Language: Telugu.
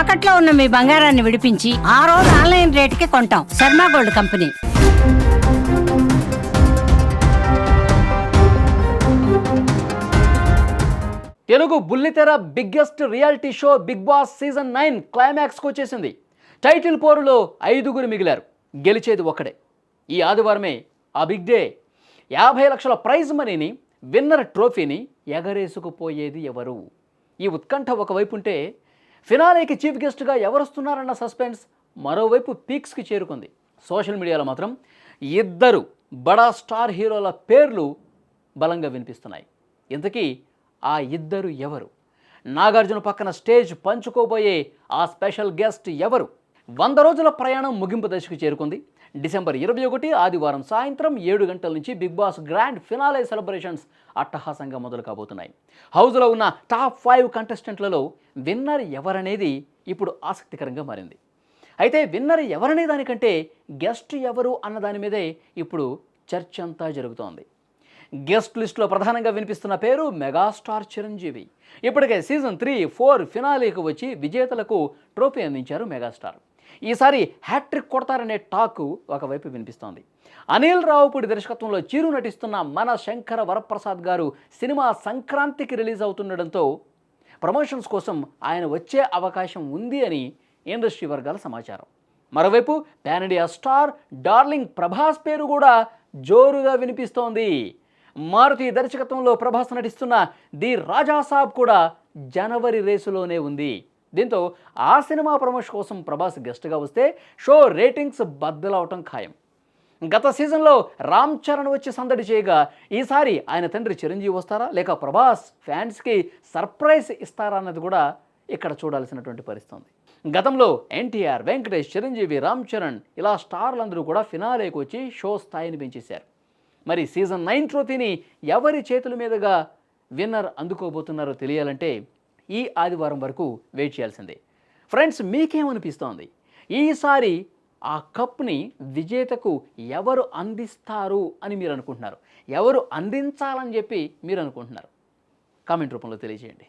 తాకట్లో ఉన్న మీ బంగారాన్ని విడిపించి ఆ రోజు ఆన్లైన్ రేటుకి కొంటాం. Sharma gold company. తెలుగు బుల్లితెర biggest reality show big boss season nine క్లైమాక్స్కి వచ్చేసింది. టైటిల్ పోరులో ఐదుగురు మిగిలారు. గెలిచేది ఒక్కడే. ఈ ఆదివారమే ఆ బిగ్ డే యాభై లక్షల ప్రైజ్ మనీని విన్నర్ ట్రోఫీని ఎగరేసుకుపోయేది ఎవరు? ఈ ఉత్కంఠ ఒకవైపు ఉంటే ఫినాలేకి చీఫ్ గెస్ట్గా ఎవరొస్తున్నారన్న సస్పెన్స్ మరోవైపు పీక్స్కి చేరుకుంది. సోషల్ మీడియాలో మాత్రం ఇద్దరు బడా స్టార్ హీరోల పేర్లు బలంగా వినిపిస్తున్నాయి. ఇంతకీ ఆ ఇద్దరు ఎవరు? నాగార్జున పక్కన స్టేజ్ పంచుకోబోయే ఆ స్పెషల్ గెస్ట్ ఎవరు? వంద రోజుల ప్రయాణం ముగింపు దశకు చేరుకుంది. డిసెంబర్ ఇరవై ఒకటి ఆదివారం సాయంత్రం ఏడు గంటల నుంచి big boss grand finale celebrations అట్టహాసంగా మొదలు కాబోతున్నాయి. హౌస్లో ఉన్న టాప్ ఫైవ్ కంటెస్టెంట్లలో విన్నర్ ఎవరనేది ఇప్పుడు ఆసక్తికరంగా మారింది. అయితే విన్నర్ ఎవరనే దానికంటే గెస్ట్ ఎవరు అన్న దాని మీదే ఇప్పుడు చర్చ అంతా జరుగుతోంది. గెస్ట్ లిస్టులో ప్రధానంగా వినిపిస్తున్న పేరు మెగాస్టార్ చిరంజీవి. ఇప్పటికే సీజన్ త్రీ ఫోర్ ఫినాలేకు వచ్చి విజేతలకు ట్రోఫీ అందించారు మెగాస్టార్. ఈసారి హ్యాట్రిక్ కొడతారనే టాక్ ఒకవైపు వినిపిస్తోంది. అనిల్ రావుపూడి దర్శకత్వంలో చిరు నటిస్తున్న మన శంకర వరప్రసాద్ గారు సినిమా సంక్రాంతికి రిలీజ్ అవుతుండడంతో ప్రమోషన్స్ కోసం ఆయన వచ్చే అవకాశం ఉంది అని ఇండస్ట్రీ వర్గాల సమాచారం. మరోవైపు pan India star darling Prabhas పేరు కూడా జోరుగా వినిపిస్తోంది. మారుతి దర్శకత్వంలో ప్రభాస్ నటిస్తున్న ది రాజాసాబ్ కూడా జనవరి రేసులోనే ఉంది. దీంతో ఆ సినిమా ప్రమోషన్ కోసం ప్రభాస్ గెస్ట్గా వస్తే షో రేటింగ్స్ బద్దలవటం ఖాయం. గత సీజన్లో రామ్ చరణ్ వచ్చి సందడి చేయగా ఈసారి ఆయన తండ్రి చిరంజీవి వస్తారా? లేక ప్రభాస్ ఫ్యాన్స్కి సర్ప్రైజ్ ఇస్తారా అన్నది కూడా ఇక్కడ చూడాల్సినటువంటి పరిస్థితి ఉంది గతంలో ఎన్టీఆర్ వెంకటేష్ చిరంజీవి రామ్ చరణ్ ఇలా స్టార్లందరూ కూడా ఫినాలేకి వచ్చి షో స్థాయిని పెంచేశారు. మరి సీజన్ నైన్ ట్రోఫీని ఎవరి చేతుల మీదుగా విన్నర్ అందుకోబోతున్నారో తెలియాలంటే ఈ ఆదివారం వరకు వెయిట్ చేయాల్సిందే. ఫ్రెండ్స్ మీకేమనిపిస్తోంది? ఈసారి ఆ కప్ని విజేతకు ఎవరు అందిస్తారు అని మీరు అనుకుంటున్నారు? ఎవరు అందించాలని చెప్పి మీరు అనుకుంటున్నారు? కామెంట్ రూపంలో తెలియజేయండి.